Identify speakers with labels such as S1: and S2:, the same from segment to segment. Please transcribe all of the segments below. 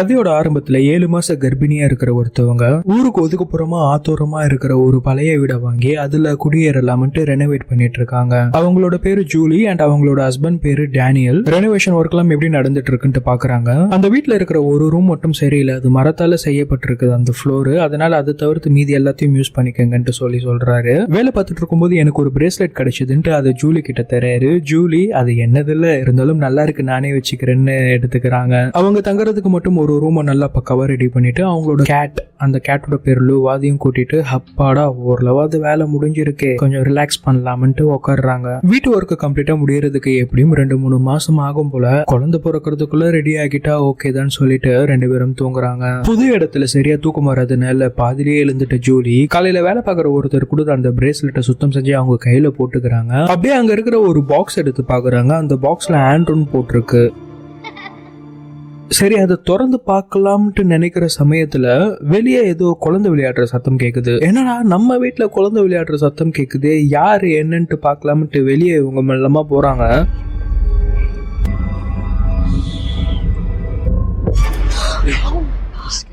S1: கதையோட ஆரம்பத்துல ஏழு மாச கர்ப்பிணியா இருக்கிற ஒருத்தவங்க ஊருக்கு ஒதுக்குப்புறமா ஆத்தோரமா இருக்கிற ஒரு பழைய வீடை வாங்கி அதுல குடியேறலாம்ட்டு ரெனோவேட் பண்ணிட்டு இருக்காங்க. அவங்களோட பேரு ஜூலி அண்ட் அவங்களோட ஹஸ்பண்ட் பேரு டேனியல். ரெனோவேஷன் ஒர்க் எல்லாம் எப்படி நடந்துட்டு இருக்குன்ட்டு பாக்குறாங்க. அந்த வீட்ல இருக்கிற ஒரு ரூம் மட்டும் சரியில்லை. அது மரத்தால செய்யப்பட்டிருக்குது அந்த ஃப்ளோரு அதனால அதை தவிர்த்து மீதி எல்லாத்தையும் யூஸ் பண்ணிக்கங்கன்ட்டு சொல்லி சொல்றாரு. வேலை பார்த்துட்டு இருக்கும்போது எனக்கு ஒரு பிரேஸ்லெட் கிடைச்சதுன்ட்டு அதை ஜூலி கிட்ட தராரு ஜூலி அது என்னதில்ல. இருந்தாலும் நல்லா இருக்கு. நானே வச்சுக்கிறேன்னு எடுத்துக்கிறாங்க. அவங்க தங்குறதுக்கு மட்டும் ஒரு ரூமை நல்லா பக்காவா ரெடி பண்ணிட்டு அவங்களோட கேட் அந்த கேட்டோட பேர் லூவாதையும் கூட்டிட்டு ஹப்பாடா ஓரளவாவது வேலை முடிஞ்சிருக்கு. கொஞ்சம் ரிலாக்ஸ் பண்ணலாமன்ட்டு உட்காடுறாங்க வீட்டு ஒர்க்கு கம்ப்ளீட்டா முடியறதுக்கு எப்படியும் ரெண்டு மூணு மாசம் ஆகும் போல. குழந்தை பிறக்கிறதுக்குள்ள ரெடி ஆகிட்டா ஓகே தான் சொல்லிட்டு ரெண்டு பேரும் தூங்குறாங்க. புது இடத்துல சரியா தூக்கம் வராதுனால பாதிலேயே எழுந்துட்ட ஜூலி. காலையில வேலை பார்க்குற ஒருத்தர் கூட அந்த பிரேஸ்லெட்டை சுத்தம் செஞ்சு அவங்க கையில போட்டுக்கிறாங்க. அப்படியே அங்க இருக்கிற ஒரு பாக்ஸ் எடுத்து பாக்குறாங்க. அந்த பாக்ஸ்ல ஆண்ட்ரோன் போட்டிருக்கு. சரி அதை திறந்து பார்க்கலாம்ட்டு நினைக்கிற சமயத்துல வெளியே ஏதோ குழந்தை விளையாடுற சத்தம் கேக்குது. என்னடா நம்ம வீட்டுல குழந்தை விளையாடுற சத்தம் கேக்குது யாரு என்னன்ட்டு பார்க்கலாம்ட்டு வெளியே இவங்க மெல்லமா போறாங்க.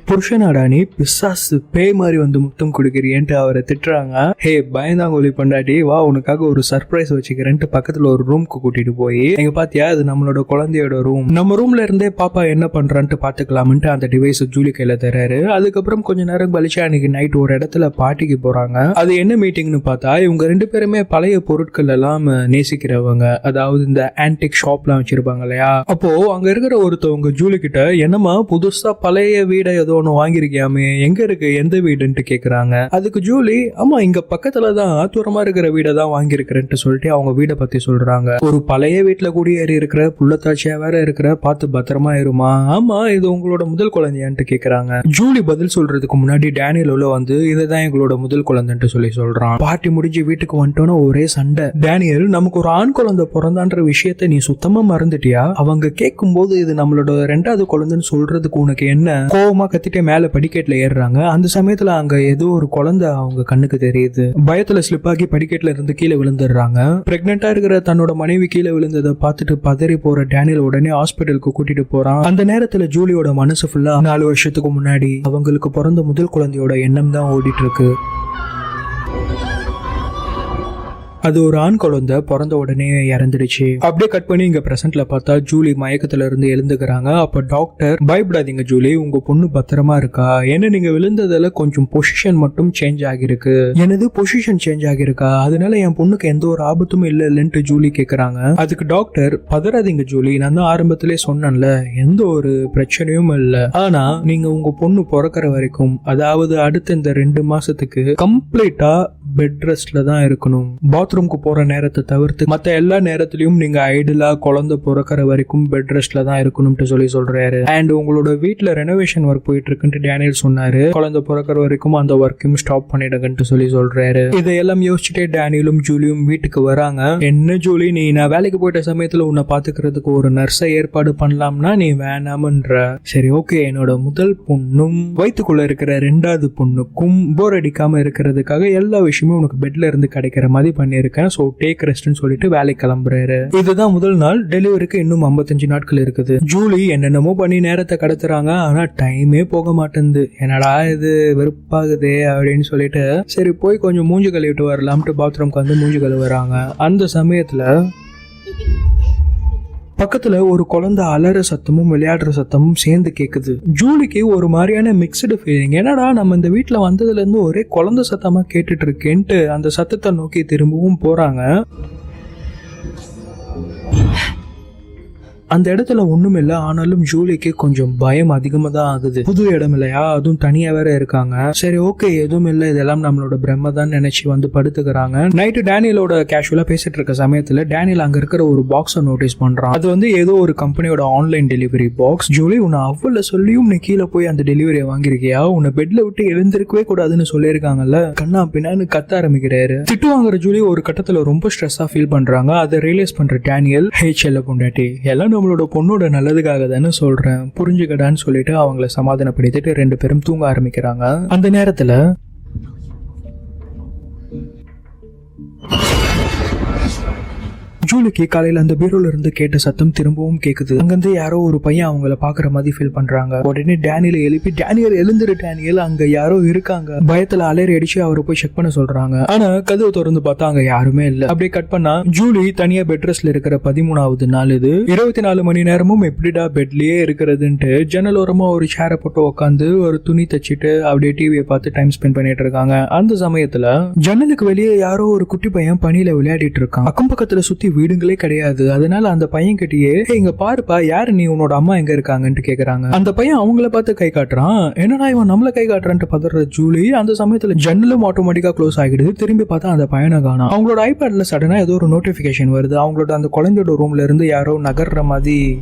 S1: புருஷனாடா நீ பிசாசு பேய் மாதிரி வந்து முத்தம் கொடுக்குறியன்ட்டு அவரை திட்டுறாங்க? ஹே பயந்தாங்கோலி பண்டாட்டி வா உனக்காக ஒரு சர்ப்ரைஸ் வச்சுக்கிறேன்ட்டு பக்கத்துல ஒரு ரூம்க்கு கூட்டிட்டு போய் எங்க பாத்தியா அது நம்மளோட குழந்தையோட ரூம் நம்ம ரூம்ல இருந்தே பாப்பா என்ன பண்றான்ட்டு பாத்துக்கலாம்ட்டு அந்த டிவைஸ் ஜூலி கையில தராரு அதுக்கப்புறம் கொஞ்ச நேரம் கழிச்சு அன்னைக்கு நைட் ஒரு இடத்துல பாட்டிக்கு போறாங்க. அது என்ன மீட்டிங்னு பார்த்தா இவங்க ரெண்டு பேருமே பழைய பொருட்கள் எல்லாம் நேசிக்கிறவங்க. அதாவது இந்த ஆன்டிக் ஷாப்லாம் வச்சிருப்பாங்க இல்லையா? அப்போ அங்க இருக்கிற ஒருத்தவங்க ஜூலி கிட்ட என்னமா புதுசா பழைய வீடை ஏதோ ஒன்று வாங்கியிருக்கியாமே? எங்க இருக்கு? எந்த வீடுன்ட்டு கேட்குறாங்க அதுக்கு ஜூலி ஆமா இங்க பக்கத்துல தான் தூரமா இருக்கிற வீடை தான் வாங்கியிருக்கிறேன்ட்டு சொல்லிட்டு அவங்க வீடை பத்தி சொல்றாங்க. ஒரு பழைய வீட்டுல குடியேறி இருக்கிற புள்ளத்தாட்சியா வேற இருக்கிற பார்த்து பத்திரமா இருமா? ஆமா இது உங்களோட முதல் குழந்தையான்ட்டு கேக்குறாங்க. ஜூலி பதில் சொல்றதுக்கு முன்னாடி டேனியல் உள்ள வந்து இதுதான் எங்களோட முதல் குழந்தைன்ட்டு சொல்லி சொல்றான். பார்ட்டி முடிஞ்சு வீட்டுக்கு வந்துட்டோன்னு ஒரே சண்டை. டேனியல் நமக்கு ஒரு ஆண் குழந்தை பிறந்தான்ற விஷயத்த நீ சுத்தமா மறந்துட்டியா? அவங்க கேட்கும்போது இது நம்மளோட ரெண்டாவது குழந்தைன்னு சொல்றதுக்கு உனக்கு என்ன கோவமா கத்திட்டே மேலே படிக்கட்டுல ஏறுறாங்க. அந்த சமயத்துல அங்க ஏதோ ஒரு குழந்தை அவங்க கண்ணுக்கு தெரியுது. பயத்துல ஸ்லிப் ஆகி படிக்கட்டுல இருந்து கீழே விழுந்துடுறாங்க. பிரெக்னெண்டா இருக்கிற தன்னோட மனைவி கீழே விழுந்ததை பார்த்துட்டு பதறி போற டேனியல் உடனே ஹாஸ்பிட்டலுக்கு கூட்டிட்டு போறான். அந்த நேரத்துல ஜூலியோட மனசு ஃபுல்லா நாலு வருஷத்துக்கு முன்னாடி அவங்களுக்கு பிறந்த முதல் குழந்தையோட எண்ணம் தான் ஓடிட்டு இருக்கு. அது ஒரு ஆண் குழந்தை பிறந்த உடனே இறந்துடுச்சு. அப்படியே கட் பண்ணி இங்க பிரசன்ட்ல பார்த்தா ஜூலி மயக்கத்துல இருந்து எழுந்துக்கிறாங்க. அப்ப டாக்டர் பயப்படாதீங்க ஜூலி உங்க பொண்ணு பத்திரமா இருக்கா? ஏன்னா நீங்க விழுந்ததுல கொஞ்சம் பொசிஷன் மட்டும் சேஞ்ச் ஆகிருக்கு எனது பொசிஷன் சேஞ்ச் ஆகிருக்கா அதனால என் பொண்ணுக்கு எந்த ஒரு ஆபத்தும் இல்ல இல்லைன்ட்டு ஜூலி கேக்குறாங்க. அதுக்கு டாக்டர் பதறாதீங்க ஜூலி நான் தான் ஆரம்பத்திலே சொன்னேன்ல எந்த ஒரு பிரச்சனையும் இல்ல. ஆனா நீங்க உங்க பொண்ணு பிறக்கிற வரைக்கும் அதாவது அடுத்த இந்த ரெண்டு மாசத்துக்கு கம்ப்ளீட்டா பெட் ரெஸ்ட்ல தான் இருக்கணும். பாத்ரூம்க்கு போற நேரத்தை தவிர்த்து மத்த எல்லா நேரத்திலயும் நீங்க ஐடியலா குழந்தை பிறக்கிற வரைக்கும் பெட் ரெஸ்ட்ல தான் இருக்கணும்ட்டு சொல்லி சொல்றாரு. அண்ட் உங்களோட வீட்ல ரெனோவேஷன் ஒர்க் போயிட்டு இருக்குன்ட்டு டேனியல் சொன்னாரு. குழந்தை பிறக்கிற வரைக்கும் அந்த ஒர்க்கையும் ஸ்டாப் பண்ணிடுங்கன்ட்டு சொல்லி சொல்றாரு. இதையெல்லாம் யோசிச்சுட்டே டேனியலும் ஜூலியும் வீட்டுக்கு வராங்க. என்ன ஜூலி நீ நான் வேலைக்கு போயிட்ட சமயத்துல உன்னை பாத்துக்கிறதுக்கு ஒரு நர்ஸை ஏற்பாடு பண்ணலாம்னா நீ வேணாமன்ற. சரி ஓகே என்னோட முதல் பொண்ணும் வயிற்றுக்குள்ள இருக்கிற ரெண்டாவது பொண்ணுக்கும் போர் அடிக்காம இருக்கிறதுக்காக எல்லா விஷயமும் உனக்கு பெட்ல இருந்து கிடைக்கிற மாதிரி இருக்கேன். ஸோ டேக் ரெஸ்ட்னு சொல்லிட்டு வேலைக்கு கிளம்புறாரு. இதுதான் முதல் நாள். டெலிவரிக்கு இன்னும் 55 நாட்கள் இருக்குது. ஜூலி என்னென்னமோ பண்ணி நேரத்தை கடத்துறாங்க. ஆனா டைமே போக மாட்டேங்குது. என்னடா இது வெறுப்பாகுதே அப்படின்னு சொல்லிட்டு சரி போய் கொஞ்சம் மூஞ்சி கழுவிட்டு வரலாம்ட்டு பாத்ரூம்க்கு வந்து மூஞ்சி கழுவுறாங்க. அந்த சமயத்துல பக்கத்துல ஒரு குழந்தை அலற சத்தமும் விளையாடுற சத்தமும் சேர்ந்து கேக்குது. ஜூலிக்கு ஒரு மாதிரியான மிக்சடு ஃபீலிங் என்னடா நம்ம இந்த வீட்டுல வந்ததுல இருந்து ஒரே குழந்தை சத்தமா கேட்டுட்டு இருக்கேன்ட்டு அந்த சத்தத்தை நோக்கி திரும்பவும் போறாங்க. அந்த இடத்துல ஒண்ணும் இல்ல ஆனாலும் ஜூலிக்கு கொஞ்சம் பயம் அதிகமா தான் ஆகுது. புது இடம் இல்லையா அதுவும் தனியா வேற இருக்காங்க. சரி ஓகே எதுவும் இல்ல இதெல்லாம் நம்மளோட பிரம்ம தான் நினைச்சு வந்து படுத்துக்கிறாங்க. நைட்டு டேனியலோட கேஷுவலா பேசிட்டு இருக்க சமயத்துல டேனியல் அங்க இருக்கிற ஒரு பாக்ஸை நோட்டீஸ் பண்றான். அது வந்து ஏதோ ஒரு கம்பெனியோட ஆன்லைன் டெலிவரி பாக்ஸ் ஜூலி உன்னை அவ்வளவு சொல்லியும் நீ கீழே போய் அந்த டெலிவரியை வாங்கிருக்கியா உன்னை பெட்ல விட்டு எழுந்திருக்கவே கூடாதுன்னு சொல்லியிருக்காங்கல்ல. கண்ணா பின்னான்னு கத்த ஆரம்பிக்கிறாரு. திட்டு வாங்குற ஜூலி ஒரு கட்டத்துல ரொம்ப ஸ்ட்ரெஸ்ஸா ஃபீல் பண்றாங்க. அதை ரியலைஸ் பண்ற டேனியல் ஹே எல்ல பொண்டாட்டி எல்லாம் நம்மளோட பொண்ணோட நல்லதுக்காக தானே சொல்றேன். புரிஞ்சுக்கடான்னு சொல்லிட்டு அவங்கள சமாதானப்படுத்திட்டு ரெண்டு பேரும் தூங்க ஆரம்பிக்கிறாங்க. அந்த நேரத்துல ஜூலிக்கு காலையில அந்த பீரோல இருந்து கேட்ட சத்தம் திரும்பவும் கேக்குது. அங்கிருந்து யாரோ ஒரு பையன் அவங்கள பாக்குற மாதிரி ஃபீல் பண்றாங்க. உடனே டேனியல எழுப்பி டேனியல் எழுந்துரு டேனியல் அங்க யாரோ இருக்காங்க. பயத்துல அலறி அடிச்சு அவரை போய் செக் பண்ண சொல்றாங்க. ஆனா கதவு திறந்து பார்த்தா அங்க யாருமே இல்ல. அப்படியே கட் பண்ணா ஜூலி தனியா பெட் ரெஸ்ட்ல இருக்கிற பதிமூணாவது நாள் இது. இருபத்தி நாலு மணி நேரமும் எப்படிடா பெட்லயே இருக்கிறதுன்ட்டு ஜன்னலோரமா ஒரு சேரை போட்டு உட்காந்து ஒரு துணி தச்சிட்டு அப்படியே டிவியை பார்த்து டைம் ஸ்பெண்ட் பண்ணிட்டு இருக்காங்க. அந்த சமயத்துல ஜன்னலுக்கு வெளியே யாரோ ஒரு குட்டி பையன் பனியில விளையாடிட்டு இருக்கான். அக்கம் பக்கத்துல சுத்தி வீடுங்களே கிடையாது. அதனால அந்த பையன் கிட்டயே இங்க பாருப்பா யாரு நீ? உன்னோட அம்மா எங்க இருக்காங்கன்ட்டு கேக்குறாங்க. அந்த பையன் அவங்கள பார்த்து கை காட்டுறான். என்னடா இவன் நம்மள கை காட்டுறான்ட்டு பதற ஜூலி? அந்த சமயத்துல ஜன்னலும் ஆட்டோமேட்டிக்கா க்ளோஸ் ஆகிடுது. திரும்பி பார்த்தா அந்த பையனை காணும். அவங்களோட ஐபேட்ல சடனா ஏதோ ஒரு நோட்டிபிகேஷன் வருது. அவங்களோட அந்த குழந்தையோட ரூம்ல இருந்து யாரோ நகர்ற மாதிரி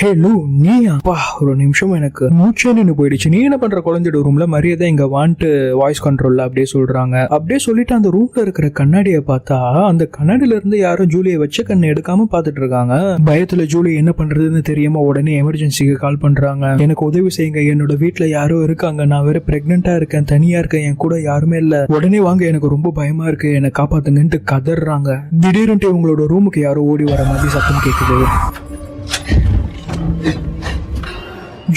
S1: ஹே லூ நீயா? அப்பா ஒரு நிமிஷம் எனக்கு மூச்சே நின்று போயிடுச்சு. நீ என்ன பண்ற? குழந்தையோட ரூம்ல மரியாதை இங்க வாண்ட்டு வாய்ஸ் கண்ட்ரோல்ல அப்படியே சொல்றாங்க. அப்படியே சொல்லிட்டு அந்த ரூம்ல இருக்கிற கண்ணாடியை பார்த்தா அந்த கண்ணாடியில இருந்து யாரும் ஜூலியை வச்ச கண்ணை எடுக்காம பாத்துட்டு இருக்காங்க. பயத்துல ஜூலி என்ன பண்றதுன்னு தெரியாம உடனே எமர்ஜென்சிக்கு கால் பண்றாங்க. எனக்கு உதவி செய்யுங்க. என்னோட வீட்டுல யாரோ இருக்காங்க. நான் வேற பிரெக்னெண்டா இருக்கேன் தனியா இருக்கேன். என் கூட யாருமே இல்ல. உடனே வாங்க எனக்கு ரொம்ப பயமா இருக்கு. என்னை காப்பாத்துங்கன்ட்டு கதறாங்க. திடீர்னு உங்களோட ரூமுக்கு யாரோ ஓடி வர மாதிரி சத்தம் கேட்குது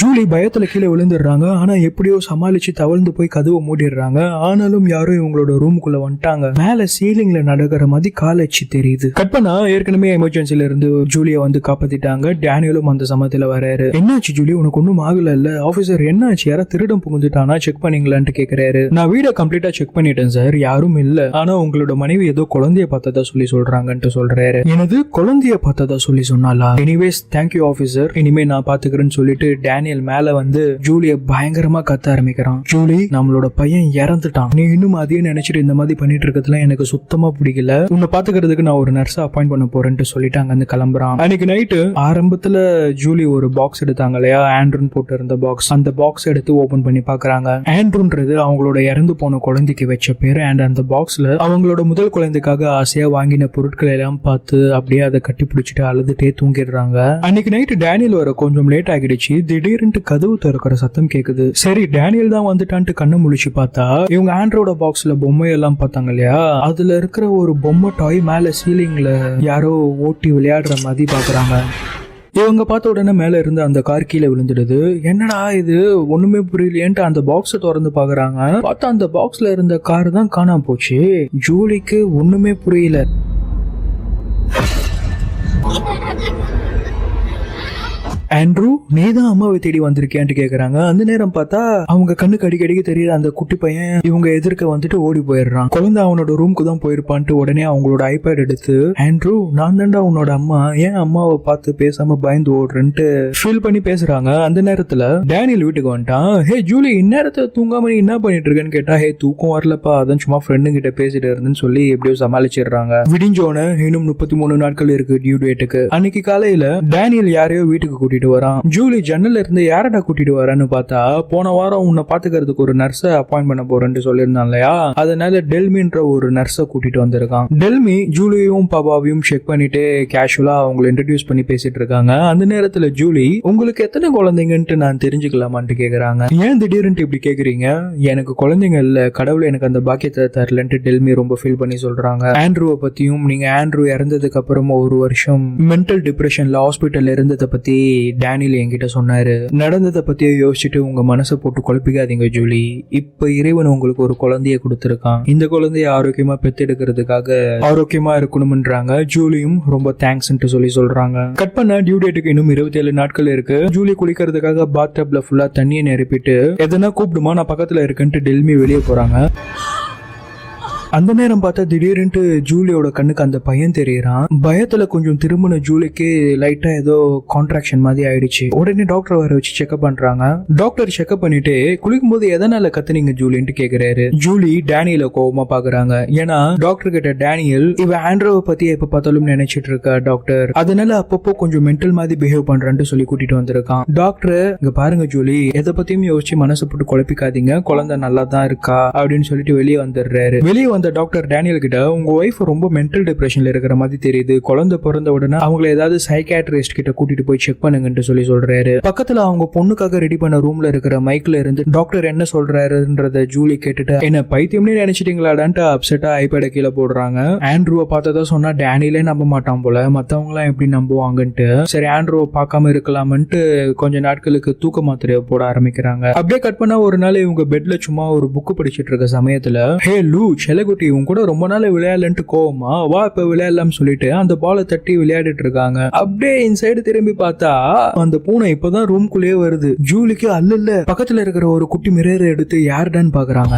S1: ஜூலி பயத்தில் கீழே விழுந்துடுறாங்க. ஆனால் எப்படியோ சமாளித்து தவழ்ந்து போய் கதவை மூடிடுறாங்க. ஆனாலும் யாரும் இவங்களோட ரூமுக்குள்ளே வந்துட்டாங்க. மேலே சீலிங்கில் நடக்கிற மாதிரி காலச்சு தெரியுது. கற்பனா ஏற்கனவே எமர்ஜென்சில இருந்து ஜூலியை வந்து காப்பாற்றிட்டாங்க டேனியலும் அந்த சமயத்தில் வராரு. என்னாச்சு ஜூலி? உனக்கு ஒன்றும் ஆகல இல்ல ஆஃபீஸர் என்னாச்சு? யாரா திருடம் புகுந்துட்டானா? செக் பண்ணீங்களான்ட்டு கேட்குறாரு நான் வீடை கம்ப்ளீட்டாக செக் பண்ணிட்டேன் சார் யாரும் இல்லை. ஆனால் உங்களோட மனைவி ஏதோ குழந்தைய பார்த்ததா சொல்லி சொல்கிறாங்கன்ட்டு சொல்கிறாரு எனது குழந்தைய பார்த்ததா சொல்லி சொன்னாலா எனிவேஸ் தேங்க்யூ ஆஃபீஸர் இனிமே நான் பார்த்துக்கிறேன்னு சொல்லிட்டு டேனியல் மேல வந்து ஜூலிய பயங்கரமா கத்த ஆரம்பிக்கிறான். ஜூலி நம்மளோட பையன் இறந்துட்டான். நீ இன்னும் அதையும் நினைச்சிட்டு இந்த மாதிரி பண்ணிட்டு இருக்கிறதுலாம் எனக்கு சுத்தமா பிடிக்கல. உன்னை பாத்துக்கிறதுக்கு நான் ஒரு நர்ஸா அப்பாயிண்ட் பண்ண போறேன்ட்டு சொல்லிட்டு அங்க இருந்து கிளம்புறான். அன்னைக்கு நைட்டு ஆரம்பத்துல ஜூலி ஒரு பாக்ஸ் எடுத்தாங்க இல்லையா? ஆண்ட்ரூன் போட்டு இருந்த பாக்ஸ் அந்த பாக்ஸ் எடுத்து ஓபன் பண்ணி பாக்குறாங்க. ஆண்ட்ரூன்றது அவங்களோட இறந்து போன குழந்தைக்கு வச்ச பேர். அண்ட் அந்த பாக்ஸ்ல அவங்களோட முதல் குழந்தைக்காக ஆசையா வாங்கின பொருட்களை எல்லாம் பார்த்து அப்படியே அதை கட்டி பிடிச்சிட்டு அழுதுட்டே தூங்கிடுறாங்க. அன்னைக்கு நைட்டு டேனியல் வர கொஞ்சம் லேட் ஆகிடுச்சு. திடீர் திடீர்னு கதவு திறக்கிற சத்தம் கேக்குது. சரி டேனியல் தான் வந்துட்டான்ட்டு கண்ணு முழிச்சு பார்த்தா இவங்க ஆண்ட்ரோட பாக்ஸ்ல பொம்மை எல்லாம் பார்த்தாங்க இல்லையா? அதுல இருக்கிற ஒரு பொம்மை டாய் மேல சீலிங்ல யாரோ ஓட்டி விளையாடுற மாதிரி பாக்குறாங்க இவங்க பார்த்த உடனே மேல இருந்து அந்த கார் கீழே விழுந்துடுது. என்னடா இது? ஒண்ணுமே புரியலையேன்ட்டு அந்த பாக்ஸை திறந்து பாக்குறாங்க பார்த்தா அந்த பாக்ஸ்ல இருந்த கார் தான் காணாம போச்சு. ஜூலிக்கு ஒண்ணுமே புரியல. ஆண்ட்ரூ நீ தான் அம்மாவை தேடி வந்திருக்கியான்னு கேக்குறாங்க. அந்த நேரம் பார்த்தா அவங்க கண்ணுக்கு அடிக்கடிக்கு தெரியற அந்த குட்டி பையன் இவங்க எதிர்க்க வந்துட்டு ஓடி போயிடுறான். குழந்தை அவனோட ரூமுக்கு தான் போயிருப்பான்ட்டு உடனே அவங்களோட ஐபேட் எடுத்து ஆண்ட்ரூ நான் தான்டா உன்னோட அம்மா. ஏன் அம்மாவை பார்த்து பேசாம பயந்து ஓடுறேன்ட்டு ஃபீல் பண்ணி பேசுறாங்க. அந்த நேரத்துல டேனியல் வீட்டுக்கு வந்துட்டான். ஹே ஜூலி இந்நேரத்தை தூங்காம நீ என்ன பண்ணிட்டு இருக்கேன்னு கேட்டா ஹே தூக்கம் வரலப்பா. அதான் சும்மா ஃப்ரெண்டு கிட்ட பேசிட்டு இருந்தேன்னு சொல்லி எப்படியோ சமாளிச்சிடுறாங்க. விடிஞ்சோன இன்னும் முப்பத்தி மூணு நாட்கள் இருக்கு டியூ டேட்டுக்கு அன்னைக்கு காலையில டேனியல் யாரையோ வீட்டுக்கு கூட்டிட்டு வரான். ஜூலி ஜன்னல்ல இருந்து யாரடா கூட்டிட்டு வரான்னு பார்த்தா போன வாரம் உன்னை பாத்துக்கிறதுக்கு ஒரு நர்ஸை அப்பாயிண்ட் பண்ண போறேன்னு சொல்லியிருந்தான் இல்லையா? அதனால டெல்மின்ற ஒரு நர்ஸை கூட்டிட்டு வந்திருக்கான். டெல்மி ஜூலியும் பாபாவையும் செக் பண்ணிட்டு கேஷுவலா அவங்களை இன்ட்ரடியூஸ் பண்ணி பேசிட்டு இருக்காங்க. அந்த நேரத்துல ஜூலி உங்களுக்கு எத்தனை குழந்தைங்கன்ட்டு நான் தெரிஞ்சுக்கலாமான்ட்டு கேக்குறாங்க. ஏன் திடீர்னு இப்படி கேக்குறீங்க? எனக்கு குழந்தைங்க இல்ல. கடவுள் எனக்கு அந்த பாக்கியத்தை தரலன்ட்டு டெல்மி ரொம்ப ஃபீல் பண்ணி சொல்றாங்க. ஆண்ட்ரூவை பத்தியும் நீங்க ஆண்ட்ரூ இறந்ததுக்கு அப்புறமா ஒரு வருஷம் மென்டல் டிப்ரெஷன்ல ஹாஸ்பிட்டல்ல இருந்ததை பத்தி டேனியல் என்கிட்ட சொன்னாரு நடந்ததை பத்தியே யோசிச்சுட்டு உங்க மனசை போட்டு குழப்பிக்காதீங்க ஜூலி. இப்ப இறைவன் உங்களுக்கு ஒரு குழந்தைய கொடுத்துருக்கான். இந்த குழந்தைய ஆரோக்கியமா பெத்தெடுக்கிறதுக்காக ஆரோக்கியமா இருக்கணும்ன்றாங்க. ஜூலியும் ரொம்ப தேங்க்ஸ்ன்ட்டு சொல்லி சொல்றாங்க. கட் பண்ண டியூ டேட்டுக்கு இன்னும் இருபத்தி ஏழு நாட்கள் இருக்கு. ஜூலி குளிக்கிறதுக்காக பாத் டப்ல ஃபுல்லா தண்ணியை நிரப்பிட்டு எதனா கூப்பிடுமா? நான் பக்கத்துல இருக்கேன்ட்டு டெல்மி வெளியே போறாங்க. அந்த நேரம் பார்த்தா திடீர்னு ஜூலியோட கண்ணுக்கு அந்த பையன் தெரியறான். பயத்துல கொஞ்சம் திரும்பின ஜூலிக்கு லைட்டா ஏதோ கான்ட்ராக்ஷன் மாதிரி ஆயிடுச்சு. உடனே டாக்டர் வர வச்சு செக்அப் பண்றாங்க. டாக்டர் செக்அப் பண்ணிட்டு குளிக்கும் போது எதனால கத்துனீங்க ஜூலின்ட்டு கேக்குறாரு. ஜூலி டேனியல கோவமா பாக்குறாங்க. ஏன்னா டாக்டர் கிட்ட டேனியல் இவ ஆண்ட்ரோவை பத்தி எப்ப பார்த்தாலும் நினைச்சிட்டு இருக்கா டாக்டர் அதனால அப்பப்போ கொஞ்சம் மென்டல் மாதிரி பிஹேவ் பண்றான்னு சொல்லி கூட்டிட்டு வந்திருக்கான். டாக்டர் இங்க பாருங்க ஜூலி எதை பத்தியும் யோசிச்சு மனசு போட்டு குழப்பிக்காதீங்க. குழந்தை நல்லா தான் இருக்கா அப்படின்னு சொல்லிட்டு வெளியே வந்துடுறாரு. வெளியே அந்த டாக்டர் டேனியல் கிட்ட உங்க ஒய்ஃப் ரொம்ப மென்டல் டிப்ரெஷன்ல இருக்கிற மாதிரி தெரியுது. குழந்தை பிறந்த உடனே அவங்கள ஏதாவது சைக்காட்ரிஸ்ட் கிட்ட கூட்டிட்டு போய் செக் பண்ணுங்கன்னு சொல்லி சொல்றாரு. பக்கத்துல அவங்க பொண்ணுக்காக ரெடி பண்ண ரூம்ல இருக்கிற மைக்ல இருந்து டாக்டர் என்ன சொல்றாருன்றத ஜூலி கேட்டுட்டு என்ன பைத்தியம்னு நினைச்சிட்டீங்களாடான்ட்டு அப்செட்டா ஐபேட கீழே போடுறாங்க. ஆண்ட்ரூவை பார்த்ததா சொன்னா டேனியலே நம்ப மாட்டான் போல. மத்தவங்க எல்லாம் எப்படி நம்புவாங்கன்ட்டு சரி ஆண்ட்ரூவை பார்க்காம இருக்கலாமன்ட்டு கொஞ்ச நாட்களுக்கு தூக்க மாத்திரையை போட ஆரம்பிக்கிறாங்க. அப்படியே கட் பண்ணா ஒரு நாள் இவங்க பெட்ல சும்மா ஒரு புக் படிச்சிட்டு இருக்க சமயத்துல ஹே லூ செல்லகுட்டி உன் கூட ரொம்ப நாள் விளையாடலன்ட்டு கோவமா வா இப்ப விளையாடலாம்னு சொல்லிட்டு அந்த பாலை தட்டி விளையாடிட்டு இருக்காங்க. அப்படியே இன்சைடு திரும்பி பார்த்தா அந்த பூனை இப்பதான் ரூம்குள்ளேயே வருது. ஜூலிக்கு அல்ல பக்கத்துல இருக்கிற ஒரு குட்டி மிரர் எடுத்து யாருடான்னு பாக்குறாங்க?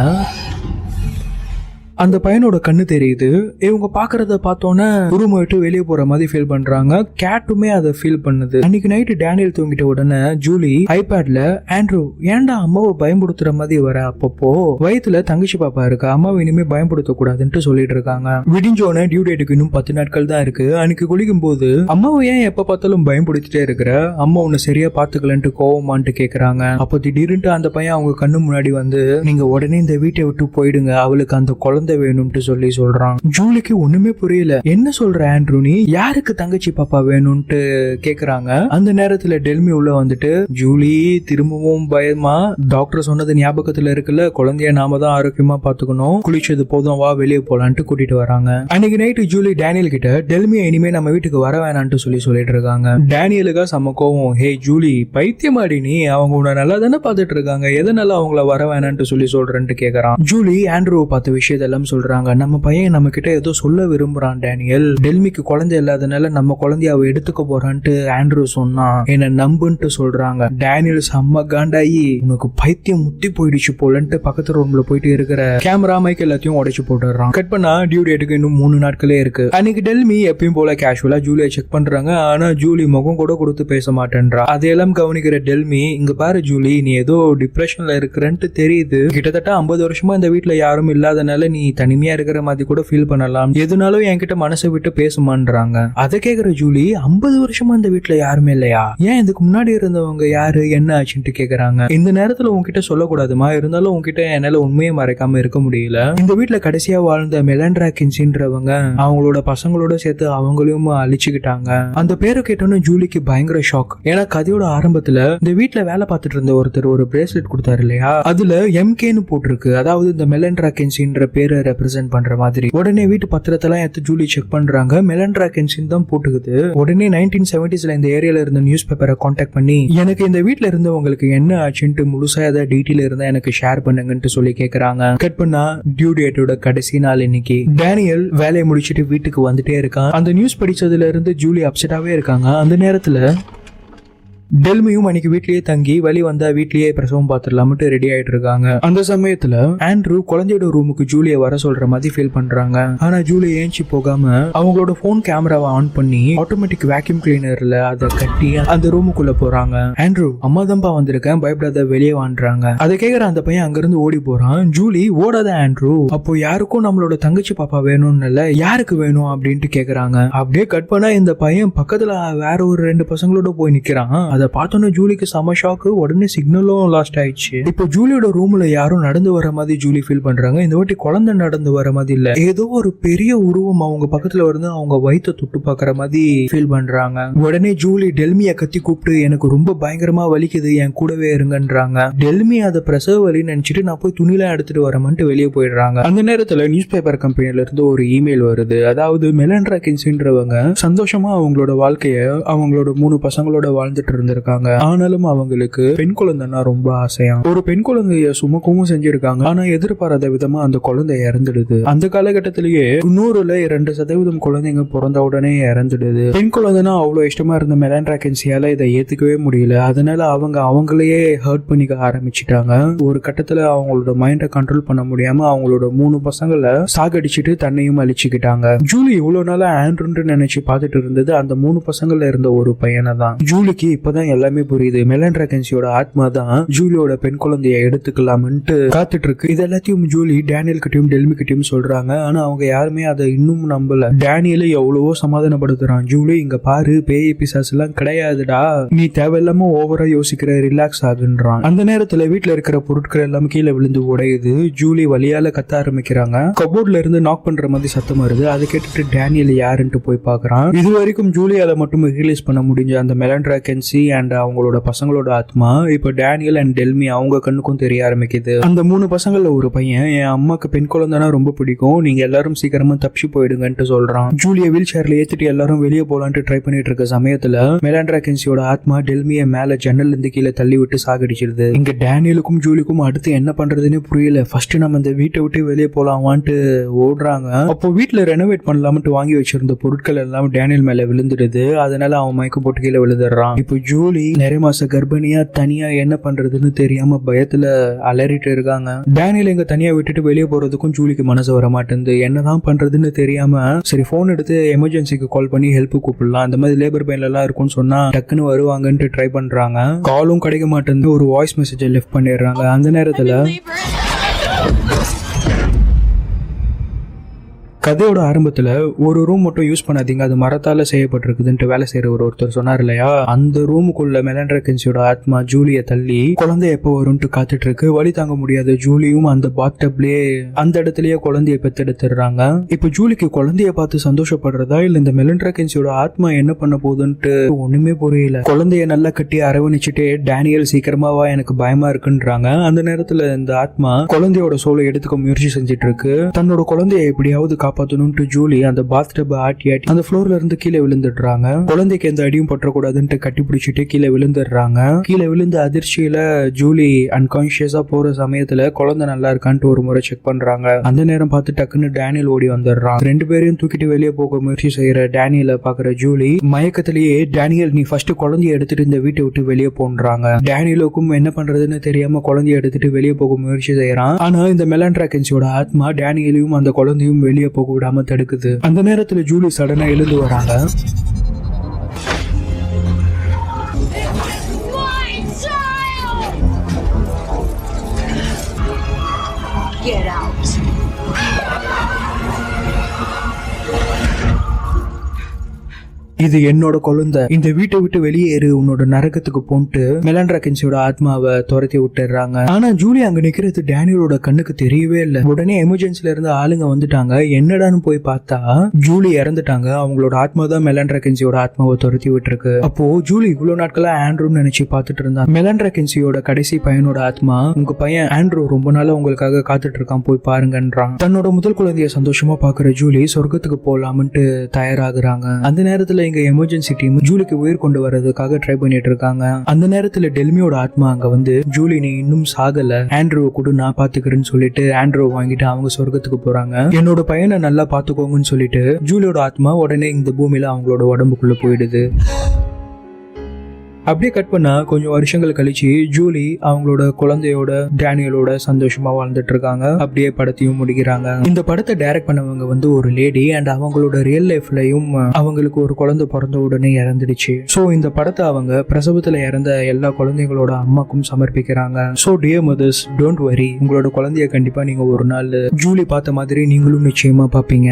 S1: அந்த பையனோட கண்ணு தெரியுது. இவங்க பாக்குறத பார்த்தோன்னே ரூம் விட்டு வெளியே போற மாதிரி ஃபீல் பண்றாங்க. கேட்டுமே அதை ஃபீல் பண்ணுது. அன்னைக்கு நைட்டு டேனியல் தூங்கிட்ட உடனே ஜூலி ஐபேட்ல ஆண்ட்ரூ ஏன்டா அம்மாவை பயன்படுத்துற மாதிரி வர அப்பப்போ? வயித்துல தங்கச்சி பாப்பா இருக்கு? அம்மாவை இனிமே பயன்படுத்த கூடாதுன்ட்டு சொல்லிட்டு இருக்காங்க. விடிஞ்சோன டியூ டேட்டுக்கு இன்னும் பத்து நாட்கள் தான் இருக்கு. அன்னைக்கு குளிக்கும் போது அம்மாவை ஏன் எப்ப பார்த்தாலும் பயன்படுத்திட்டே இருக்கிற? அம்மா உன்னை சரியா பாத்துக்கலன்ட்டு கோவமான்ட்டு கேக்குறாங்க. அப்போ திடீர்னுட்டு அந்த பையன் அவங்க கண்ணு முன்னாடி வந்து நீங்க உடனே இந்த வீட்டை விட்டு போயிடுங்க. அவளுக்கு அந்த குழந்தை வேணும்ட்டு சொல்லி சொல்றான் ஜூலிக்கு ஒண்ணுமே புரியல. என்ன சொல்ற ஆண்ட்ரூ நீ? யாருக்கு தங்கச்சி பாப்பா வேணும்ட்டு கேக்குறாங்க. அந்த நேரத்துல டெல்மி உள்ள வந்துட்டு ஜூலி திரும்பவும் பயமா? டாக்டர் சொன்னது ஞாபகத்துல இருக்குல்ல குழந்தைய நாம தான் ஆரோக்கியமா பாத்துக்கணும். குளிச்சது போதும் வா வெளியே போலான்ட்டு கூட்டிட்டு வராங்க. அன்னைக்கு நைட்டு ஜூலி டேனியல் கிட்ட டெல்மியை இனிமே நம்ம வீட்டுக்கு வர வேணான்ட்டு சொல்லி சொல்லிட்டு இருக்காங்க. டேனியலுக்கா செம்ம கோவம். ஹே ஜூலி பைத்தியமாடி நீ. அவங்க உன்னை நல்லா தானே பாத்துட்டு இருக்காங்க. எதனால அவங்கள வர வேணான்ட்டு சொல்லி சொல்றேன்ட்டு கேக்குறான். ஜூலி ஆண்ட்ரூவை பார்த்த விஷயத்தெல்லாம் சொல்றாங்க. நம்ம பையன் நம்ம கிட்ட ஏதோ சொல்ல விரும்புறான் டேனியல். டெல்மிக்கு குழந்தை இல்லாதனால நம்ம குழந்தைய அவ எடுத்துக்க போறான்ட்டு ஆண்ட்ரூ சொன்னான் என்ன நம்புன்ட்டு சொல்றாங்க. டேனியல் செம்ம காண்டாயி உனக்கு பைத்தியம் முத்தி போயிடுச்சு போலன்ட்டு பக்கத்து ரூம்ல போயிட்டு இருக்கிற கேமரா மைக் எல்லாத்தையும் உடைச்சு போட்டுறான் கட் பண்ணா டியூ டேட்டுக்கு இன்னும் மூணு நாட்களே இருக்கு. அன்னைக்கு டெல்மி எப்பயும் போல கேஷுவலா ஜூலியை செக் பண்றாங்க. ஆனா ஜூலி முகம் கூட கொடுத்து பேச மாட்டேன்றா. அதையெல்லாம் கவனிக்கிற டெல்மி இங்க பாரு ஜூலி நீ ஏதோ டிப்ரெஷன்ல இருக்கிறன்ட்டு தெரியுது. கிட்டத்தட்ட ஐம்பது வருஷமா இந்த வீட்டுல யாரும் இல்லாதனால நீ தனிமையா இருக்கிற மாதிரி கூட ஃபீல் பண்ணலாம். எதுனாலும் என்கிட்ட மனசை விட்டு பேசுமான்றாங்க. அதை கேக்குற ஜூலி ஐம்பது வருஷமா இந்த வீட்டுல யாருமே இல்லையா? ஏன் இதுக்கு முன்னாடி இருந்தவங்க யாரு? என்ன ஆச்சுன்ட்டு கேக்குறாங்க. இந்த நேரத்துல உன்கிட்ட சொல்லக்கூடாதுமா? இருந்தாலும் உன்கிட்ட என்னால உண்மையை மறைக்காம இருக்க முடியல. இந்த வீட்டுல கடைசியா வாழ்ந்த மெலண்ட்ரா கின்சின்றவங்க அவங்களோட பசங்களோட சேர்த்து அவங்களையும் அழிச்சுக்கிட்டாங்க. அந்த பேரை கேட்டோன்னு ஜூலிக்கு பயங்கர ஷாக் ஏன்னா கதையோட ஆரம்பத்துல இந்த வீட்ல வேலை பார்த்துட்டு இருந்த ஒருத்தர் ஒரு பிரேஸ்லெட் கொடுத்தாரு இல்லையா? அதுல எம்கேன்னு போட்டிருக்கு. அதாவது இந்த மெலண்ட்ரா கின்சின்ற பேர் ரெப்ரசென்ட் பண்ற மாதிரி. உடனே வீட்டு பத்திரத்தெல்லாம் எடுத்து ஜூலி செக் பண்றாங்க. மெலன்ட்ரா கென்சின் தான் போட்டுக்குது. உடனே நைன்டீன் செவன்டிஸ்ல இந்த ஏரியால இருந்த நியூஸ் பேப்பரை காண்டாக்ட் பண்ணி எனக்கு இந்த வீட்ல இருந்தவங்களுக்கு என்ன ஆச்சுன்ட்டு முழுசா ஏதாவது டீட்டெயில் இருந்தா எனக்கு ஷேர் பண்ணுங்கன்ட்டு சொல்லி கேக்குறாங்க. கட் பண்ணா டியூ டேட்டோட கடைசி நாள் இன்னைக்கு. டேனியல் வேலையை முடிச்சிட்டு வீட்டுக்கு வந்துட்டே இருக்கான். அந்த நியூஸ் படிச்சதுல இருந்து ஜூலி அப்செட்டாவே இருக்காங்க. அந்த நேரத்துல டெல்மியும் அன்னைக்கு வீட்லயே தங்கி வழி வந்தா வீட்லயே பிரசவம் பார்த்துடலாம்ட்டு ரெடி ஆயிட்டு இருக்காங்க அந்த சமயத்துல ஆண்ட்ரூ குழந்தையோட ரூமுக்கு ஜூலியை வர சொல்ற மாதிரி ஃபீல் பண்றாங்க. ஆனா ஜூலி ஏஞ்சி போகாம அவங்களோட போன் கேமராவை ஆன் பண்ணி ஆட்டோமேட்டிக் வேக்யூம் கிளீனர்ல அதை கட்டி அந்த ரூமுக்குள்ள போறாங்க. ஆண்ட்ரூ அம்மா தான்ப்பா வந்திருக்கேன் பயப்படாத வெளியே வாண்டுறாங்க அதை கேக்குற அந்த பையன் அங்கிருந்து ஓடி போறான். ஜூலி ஓடாத ஆண்ட்ரூ. அப்போ யாருக்கும் நம்மளோட தங்கச்சி பாப்பா வேணும்னு இல்ல யாருக்கு வேணும்? அப்படின்ட்டு கேக்குறாங்க. அப்படியே கட் பண்ணா இந்த பையன் பக்கத்துல வேற ஒரு ரெண்டு பசங்களோட போய் நிக்கிறான். அதை பார்த்தோன்னே ஜூலிக்கு செம ஷாக்கு உடனே சிக்னலும் லாஸ்ட் ஆயிடுச்சு. இப்போ ஜூலியோட ரூம்ல யாரும் நடந்து வர மாதிரி ஜூலி ஃபீல் பண்றாங்க. இந்த வாட்டி குழந்தை நடந்து வர மாதிரி இல்ல. ஏதோ ஒரு பெரிய உருவம் அவங்க பக்கத்துல வந்து அவங்க வயித்தை தொட்டு பாக்குற மாதிரி ஃபீல் பண்றாங்க. உடனே ஜூலி டெல்மிய கத்தி கூப்பிட்டு எனக்கு ரொம்ப பயங்கரமா வலிக்குது என் கூடவே இருங்கன்றாங்க. டெல்மி அதை பிரசவ வலி நினைச்சிட்டு நான் போய் துணிலாம் எடுத்துட்டு வரமான்ட்டு வெளியே போயிடுறாங்க. அந்த நேரத்துல நியூஸ் பேப்பர் கம்பெனில இருந்து ஒரு இமெயில் வருது. அதாவது மெலன்ட்ரா கின்சின்றவங்க சந்தோஷமா அவங்களோட வாழ்க்கைய அவங்களோட மூணு பசங்களோட வாழ்ந்துட்டு இருந்திருக்காங்க. ஆனாலும் அவங்களுக்கு பெண் குழந்தைன்னா ரொம்ப ஆசையா. ஒரு பெண் குழந்தைய சுமக்கவும் செஞ்சிருக்காங்க. ஆனா எதிர்பாராத விதமா அந்த குழந்தை இறந்துடுது. அந்த காலகட்டத்திலேயே நூறுல இரண்டு சதவீதம் குழந்தைங்க பிறந்த உடனே இறந்துடுது. பெண் குழந்தைனா அவ்வளவு இஷ்டமா இருந்த மெலான்ட்ராக்கன்சியால இதை ஏத்துக்கவே முடியல. அதனால அவங்க அவங்களையே ஹர்ட் பண்ணிக்க ஆரம்பிச்சிட்டாங்க. ஒரு கட்டத்துல அவங்களோட மைண்டை கண்ட்ரோல் பண்ண முடியாம அவங்களோட மூணு பசங்களை சாகடிச்சிட்டு தன்னையும் அழிச்சுக்கிட்டாங்க. ஜூலி இவ்வளவு நாளா ஆண்ட்ருன்னு நினைச்சு பார்த்துட்டு இருந்தது. அந்த மூணு பசங்கள்ல இருந்த ஒரு பையனை தான் ஜூலிக்கு இப்ப அப்பதான் எல்லாமே புரியுது. மெலன் கன்சியோட ஆத்மா தான் ஜூலியோட பெண் குழந்தைய எடுத்துக்கலாம்ட்டு காத்துட்டு இருக்கு இது எல்லாத்தையும் ஜூலி டேனியல் கிட்டயும் டெல்மி கிட்டயும் சொல்றாங்க. ஆனா அவங்க யாருமே அதை இன்னும் நம்பல. டேனியல எவ்வளவோ சமாதானப்படுத்துறான். ஜூலி இங்க பாரு பேய் பிசாஸ் எல்லாம் கிடையாதுடா. நீ தேவையில்லாம ஓவரா யோசிக்கிற ரிலாக்ஸ் ஆகுன்றான். அந்த நேரத்துல வீட்டுல இருக்கிற பொருட்கள் எல்லாம் கீழே விழுந்து உடையுது. ஜூலி வழியால கத்த ஆரம்பிக்கிறாங்க. கபோர்ட்ல இருந்து நாக் பண்ற மாதிரி சத்தம் வருது. அதை கேட்டுட்டு டேனியல் யாருன்ட்டு போய் பாக்குறான். இது வரைக்கும் ஜூலியால மட்டும் ரிலீஸ் பண்ண முடிஞ்ச அந்த மெலண்ட்ரா கென்சி அண்ட் அவங்களோட பசங்களோட ஆத்மா இப்போ டேனியல் அண்ட் டெல்மி அவங்க கண்ணுக்கும் தெரிய ஆரம்பிக்குது. அந்த மூணு பசங்களில் ஒரு பையன் என் அம்மாக்கு பெண் குழந்தைனா ரொம்ப பிடிக்கும். நீங்க எல்லாரும் சீக்கிரமா தப்பிச்சு போயிடுங்கன்ட்டு சொல்றான். ஜூலிய வீல் சேர்ல ஏத்திட்டு எல்லாரும் வெளியே போலான்ட்டு ட்ரை பண்ணிட்டு இருக்க சமயத்துல மெலாண்ட்ரா கென்சியோட ஆத்மா டெல்மிய மேல ஜன்னல்ல இருந்து கீழே தள்ளி விட்டு சாகடிச்சிருது. இங்க டேனியலுக்கும் ஜூலிக்கும் அடுத்து என்ன பண்றதுன்னு புரியல. ஃபர்ஸ்ட் நம்ம இந்த வீட்டை விட்டு வெளியே போலாமான்ட்டு ஓடுறாங்க. அப்போ வீட்டுல ரெனோவேட் பண்ணலாம்ட்டு வாங்கி வச்சிருந்த பொருட்கள் எல்லாம் டேனியல் மேல விழுந்துடுது. அதனால அவன் மயக்கம் போட்டு கீழே விழுந்துடுறான். இப்போ ஜூலி நிறைய மாச கர்ப்பிணியா தனியா என்ன பண்றதுன்னு தெரியாம பயத்துல அலறிட்டு இருக்காங்க. டேனியல் எங்க தனியா விட்டுட்டு வெளியே போறதுக்கும் ஜூலிக்கு மனசு வர மாட்டேங்குது என்னதான் பண்றதுன்னு தெரியாம சரி போன் எடுத்து எமர்ஜென்சிக்கு கால் பண்ணி ஹெல்ப் கூப்பிடலாம். அந்த மாதிரி லேபர் பெயின்ல எல்லாம் இருக்கும்னு சொன்னா டக்குன்னு வருவாங்கன்ட்டு ட்ரை பண்றாங்க. காலும் கிடைக்க மாட்டேங்குது. ஒரு வாய்ஸ் மெசேஜ் லெஃப்ட் பண்ணிடுறாங்க. அந்த நேரத்துல கதையோட ஆரம்பத்துல ஒரு ரூம் மட்டும் யூஸ் பண்ணாதீங்க. அது மரத்தால செய்யப்பட்டிருக்குதுன்ட்டு வேலை செய்யற ஒரு ஒருத்தர் சொன்னார் இல்லையா? அந்த ரூமுக்குள்ள மெலண்ட்ரா கென்சியோட ஆத்மா ஜூலிய தள்ளி குழந்தை எப்போ வரும்ட்டு காத்துட்டு இருக்கு வழி தாங்க முடியாது ஜூலியும் அந்த பாத்தப்லயே அந்த இடத்துலயே குழந்தைய பெத்தெடுத்துடுறாங்க. இப்போ ஜூலிக்கு குழந்தைய பார்த்து சந்தோஷப்படுறதா? இல்ல இந்த மெலண்ட்ரா கென்சியோட ஆத்மா என்ன பண்ண போகுதுன்ட்டு ஒண்ணுமே புரியல. குழந்தைய நல்லா கட்டி அரவணைச்சிட்டு டேனியல் சீக்கிரமாவா எனக்கு பயமா இருக்குன்றாங்க. அந்த நேரத்துல இந்த ஆத்மா குழந்தையோட சோலை எடுத்துக்க முயற்சி செஞ்சிட்டு இருக்கு தன்னோட குழந்தைய எப்படியாவது காப்பாத்தணும்ட்டு ஜூலி அந்த பாத் டப் ஆட்டி ஆட்டி அந்த ஃப்ளோர்ல இருந்து கீழே விழுந்துடுறாங்க. குழந்தைக்கு எந்த அடியும் பற்றக்கூடாதுன்ட்டு கட்டி பிடிச்சிட்டு கீழே விழுந்துடுறாங்க. கீழே விழுந்த அதிர்ச்சியில ஜூலி அன்கான்சியஸா போற சமயத்துல குழந்தை நல்லா இருக்கான்ட்டு ஒரு முறை செக் பண்றாங்க. அந்த நேரம் பார்த்து டக்குன்னு டேனியல் ஓடி வந்துடுறான். ரெண்டு பேரையும் தூக்கிட்டு வெளியே போக முயற்சி செய்யற டேனியல பாக்குற ஜூலி மயக்கத்திலேயே டேனியல் நீ ஃபர்ஸ்ட் குழந்தைய எடுத்துட்டு இந்த வீட்டை விட்டு வெளியே போன்றாங்க. டேனியலுக்கும் என்ன பண்றதுன்னு தெரியாம குழந்தைய எடுத்துட்டு வெளியே போக முயற்சி செய்யறான். ஆனா இந்த மெலான்ட்ராக்கன்சியோட ஆத்மா டேனியலையும் அந்த குழந்தையும் வெளியே போக விடாம தடுக்குது. அந்த நேரத்துல ஜூலி சடனா எழுந்து வராங்க. இது என்னோட குழந்தை. இந்த வீட்டை விட்டு வெளியேறு உன்னோட நரகத்துக்கு போன்ட்டு. மெலாண்ட்ரா கென்சியோட ஆத்மாவை துரத்தி விட்டுறாங்க ஆனா ஜூலி அங்க நிக்கிறது டேனியலோட கண்ணுக்கு தெரியவே இல்லை. உடனே எமர்ஜென்சில இருந்து ஆளுங்க வந்துட்டாங்க. என்னடான்னு போய் பார்த்தா ஜூலி இறந்துட்டாங்க. அவங்களோட ஆத்மா தான் மெலாண்ட்ரா கென்சியோட ஆத்மாவை துரத்தி விட்டுருக்கு. அப்போ ஜூலி இவ்வளவு நாட்களா ஆண்ட்ரூன்னு நினைச்சு பார்த்துட்டு இருந்தா. மெலாண்ட்ரா கென்சியோட கடைசி பையனோட ஆத்மா உங்க பையன் ஆண்ட்ரூ ரொம்ப நாளா உங்களுக்காக காத்துட்டு இருக்கான் போய் பாருங்கன்றான். தன்னோட முதல் குழந்தைய சந்தோஷமா பாக்குற ஜூலி சொர்க்கத்துக்கு போலாம்னு தயாராகுறாங்க. அந்த நேரத்துல எங்க எமர்ஜென்சி டீம் ஜூலிக்கு உயிர் கொண்டு வர்றதுக்காக ட்ரை பண்ணிட்டு இருக்காங்க. அந்த நேரத்துல டெல்மியோட ஆத்மா அங்க வந்து ஜூலி நீ இன்னும் சாகல. ஆண்ட்ரூவை கூட நான் பாத்துக்கிறேன்னு சொல்லிட்டு ஆண்ட்ரூவை வாங்கிட்டு அவங்க சொர்க்கத்துக்கு போறாங்க. என்னோட பையனை நல்லா பாத்துக்கோங்கன்னு சொல்லிட்டு ஜூலியோட ஆத்மா உடனே இந்த பூமியில அவங்களோட உடம்புக்குள்ள போயிடுது. அப்படியே கட் பண்ணா கொஞ்சம் வருஷங்கள் கழிச்சு ஜூலி அவங்களோட குழந்தையோட டேனியலோட சந்தோஷமா வாழ்ந்துட்டு இருக்காங்க அப்படியே படத்தையும் முடிக்கிறாங்க. இந்த படத்தை டைரக்ட் பண்ணவங்க வந்து ஒரு லேடி அண்ட் அவங்களோட ரியல் லைஃப்லயும் அவங்களுக்கு ஒரு குழந்தை பிறந்த உடனே இறந்துடுச்சு. ஸோ இந்த படத்தை அவங்க பிரசவத்துல இறந்த எல்லா குழந்தைங்களோட அம்மாக்கும் சமர்ப்பிக்கிறாங்க. So dear mothers don't worry உங்களோட குழந்தைய கண்டிப்பா நீங்க ஒரு நாள் ஜூலி பார்த்த மாதிரி நீங்களும் நிச்சயமா பார்ப்பீங்க.